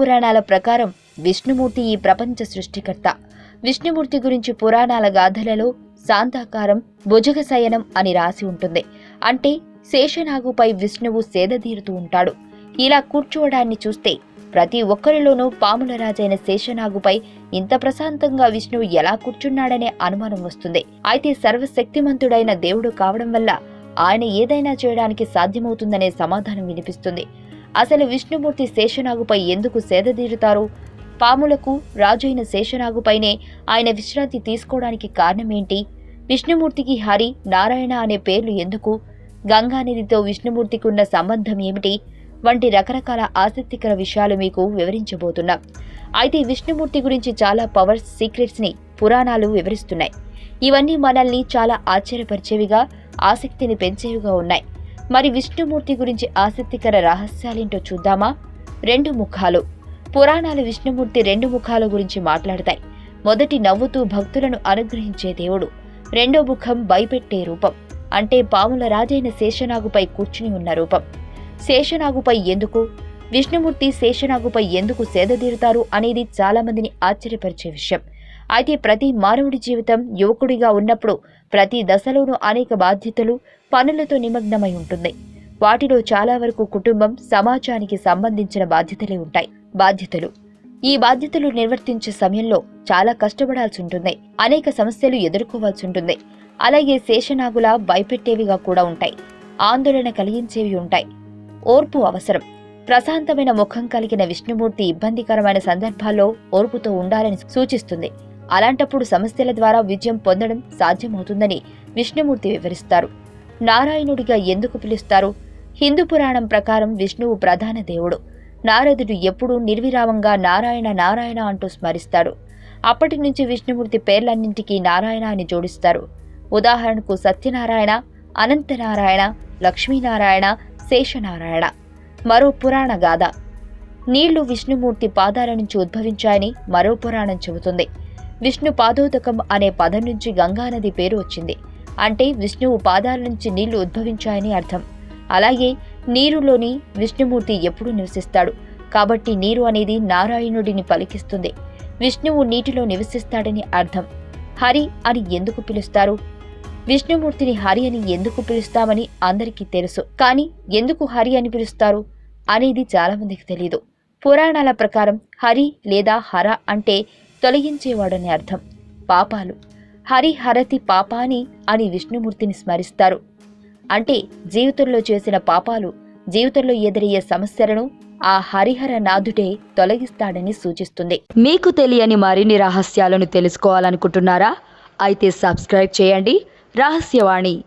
పురాణాల ప్రకారం విష్ణుమూర్తి ఈ ప్రపంచ సృష్టికర్త. విష్ణుమూర్తి గురించి పురాణాల గాథలలో శాంతాకారం భుజగ శయనం అని రాసి ఉంటుంది. అంటే శేషనాగుపై విష్ణువు సేదతీరుతూ ఉంటాడు. ఇలా కూర్చోవడాన్ని చూస్తే ప్రతి ఒక్కరిలోనూ పాముల రాజైన శేషనాగుపై ఇంత ప్రశాంతంగా విష్ణువు ఎలా కూర్చున్నాడనే అనుమానం వస్తుంది. అయితే సర్వశక్తిమంతుడైన దేవుడు కావడం వల్ల ఆయన ఏదైనా చేయడానికి సాధ్యమవుతుందనే సమాధానం వినిపిస్తుంది. అసలు విష్ణుమూర్తి శేషనాగుపై ఎందుకు సేదదీరుతారు పాములకు రాజైన శేషనాగుపైనే ఆయన విశ్రాంతి తీసుకోవడానికి కారణమేంటి? విష్ణుమూర్తికి హరి నారాయణ అనే పేర్లు ఎందుకు? గంగానిధితో విష్ణుమూర్తికి ఉన్న సంబంధం ఏమిటి? వంటి రకరకాల ఆసక్తికర విషయాలు మీకు వివరించబోతున్నాం. అయితే విష్ణుమూర్తి గురించి చాలా పవర్స్ సీక్రెట్స్ని పురాణాలు వివరిస్తున్నాయి. ఇవన్నీ మనల్ని చాలా ఆశ్చర్యపరిచేవిగా ఆసక్తిని పెంచేవిగా ఉన్నాయి. మరి విష్ణుమూర్తి గురించి ఆసక్తికర రహస్యాలేంటో చూద్దామా? రెండు ముఖాలు. పురాణాలు విష్ణుమూర్తి రెండు ముఖాల గురించి మాట్లాడతాయి. మొదటి నవ్వుతూ భక్తులను అనుగ్రహించే దేవుడు. రెండో ముఖం భయపెట్టే రూపం. అంటే పాముల రాజైన శేషనాగుపై కూర్చుని ఉన్న రూపం. శేషనాగుపై ఎందుకు? విష్ణుమూర్తి శేషనాగుపై ఎందుకు సేదతీరుతారు అనేది చాలామందిని ఆశ్చర్యపరిచే విషయం. అయితే ప్రతి మానవుడి జీవితం యువకుడిగా ఉన్నప్పుడు ప్రతి దశలోనూ అనేక బాధ్యతలు పనులతో నిమగ్నమై ఉంటుంది. వాటిలో చాలా వరకు కుటుంబం సమాజానికి సంబంధించిన బాధ్యతలే ఉంటాయి. బాధ్యతలు. ఈ బాధ్యతలు నిర్వర్తించే సమయంలో చాలా కష్టపడాల్సి ఉంటుంది. అనేక సమస్యలు ఎదుర్కోవాల్సి ఉంటుంది. అలాగే శేషనాగులా భయపెట్టేవిగా కూడా ఉంటాయి. ఆందోళన కలిగించేవి ఉంటాయి. ఓర్పు అవసరం. ప్రశాంతమైన ముఖం కలిగిన విష్ణుమూర్తి ఇబ్బందికరమైన సందర్భాల్లో ఓర్పుతో ఉండాలని సూచిస్తుంది. అలాంటప్పుడు సమస్యల ద్వారా విజయం పొందడం సాధ్యమవుతుందని విష్ణుమూర్తి వివరిస్తారు. నారాయణుడిగా ఎందుకు పిలుస్తారు? హిందూ పురాణం ప్రకారం విష్ణువు ప్రధాన దేవుడు. నారదుడు ఎప్పుడూ నిర్విరామంగా నారాయణ నారాయణ అంటూ స్మరిస్తాడు అప్పటి నుంచి విష్ణుమూర్తి పేర్లన్నింటికీ నారాయణ అని జోడిస్తారు. ఉదాహరణకు సత్యనారాయణ అనంతనారాయణ లక్ష్మీనారాయణ శేషనారాయణ. మరో పురాణ గాథ. నీళ్ళు విష్ణుమూర్తి పాదాల నుంచి ఉద్భవించాయని మరో పురాణం చెబుతుంది. విష్ణు పాదోదకం అనే పదం నుంచి గంగానది పేరు వచ్చింది. అంటే విష్ణువు పాదాల నుంచి నీళ్ళు ఉద్భవించాయని అర్థం. అలాగే నీరులోని విష్ణుమూర్తి ఎప్పుడు నివసిస్తాడు. కాబట్టి నీరు అనేది నారాయణుడిని పలికిస్తుంది. విష్ణువు నీటిలో నివసిస్తాడని అర్థం. హరి అని ఎందుకు పిలుస్తారు? విష్ణుమూర్తిని హరి అని ఎందుకు పిలుస్తామని అందరికీ తెలుసు. కానీ ఎందుకు హరి అని పిలుస్తారు? అనేది చాలామందికి తెలియదు పురాణాల ప్రకారం హరి లేదా హర అంటే తొలగించేవాడని అర్థం. పాపాలు. హరిహరతి పాపాని అని విష్ణుమూర్తిని స్మరిస్తారు. అంటే జీవితంలో చేసిన పాపాలు జీవితంలో ఎదురయ్యే సమస్యలను ఆ హరిహర నాథుడే తొలగిస్తాడని సూచిస్తుంది. మీకు తెలియని మరిన్ని రహస్యాలను తెలుసుకోవాలనుకుంటున్నారా? అయితే సబ్స్క్రైబ్ చేయండి. రహస్యవాణి